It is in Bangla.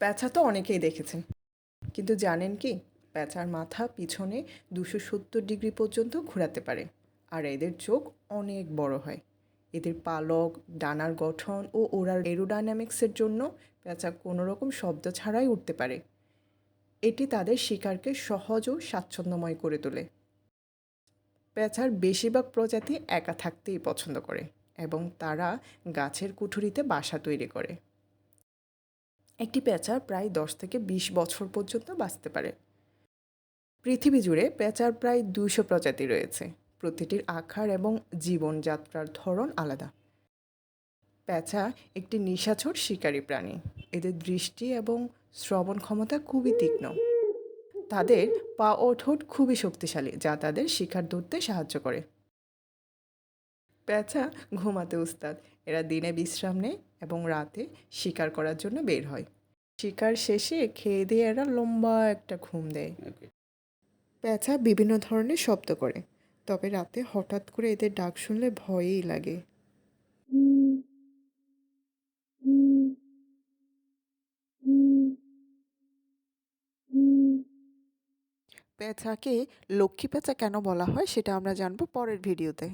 প্যাঁচা তো অনেকেই দেখেছেন। কিন্তু জানেন কি? প্যাঁচার মাথা পিছনে দুশো সত্তর ডিগ্রি পর্যন্ত ঘোরাতে পারে। আর এদের চোখ অনেক বড় হয়। এদের পালক, ডানার গঠন ও ওরার এরোডাইনামিক্সের জন্য প্যাঁচা কোনো রকম শব্দ ছাড়াই উঠতে পারে। এটি তাদের শিকারকে সহজ ও স্বাচ্ছন্দ্যময় করে তোলে। প্যাঁচার বেশিরভাগ প্রজাতি একা থাকতেই পছন্দ করে এবং তারা গাছের কুঠুরিতে বাসা তৈরি করে। একটি পেঁচা প্রায় দশ থেকে বিশ বছর পর্যন্ত বাঁচতে পারে। পৃথিবী জুড়ে পেঁচার প্রায় দুশো প্রজাতি রয়েছে। প্রতিটির আকার এবং জীবনযাত্রার ধরন আলাদা। পেঁচা একটি নিশাচর শিকারী প্রাণী। এদের দৃষ্টি এবং শ্রবণ ক্ষমতা খুবই তীক্ষ্ণ। তাদের পা ও ঠোঁট খুবই শক্তিশালী, যা তাদের শিকার ধরতে সাহায্য করে। পেঁচা ঘুমাতে উস্তাদ। এরা দিনে বিশ্রাম নেয় এবং রাতে শিকার করার জন্য বের হয়। শিকার শেষে খেয়ে দিয়ে এরা লম্বা একটা ঘুম দেয়। পেঁচা বিভিন্ন ধরনের শব্দ করে তবে রাতে হঠাৎ করে এদের ডাক শুনলে ভয়ই লাগে। পেঁচাকে লক্ষ্মী পেঁচা কেন বলা হয় সেটা আমরা জানব পরের ভিডিওতে।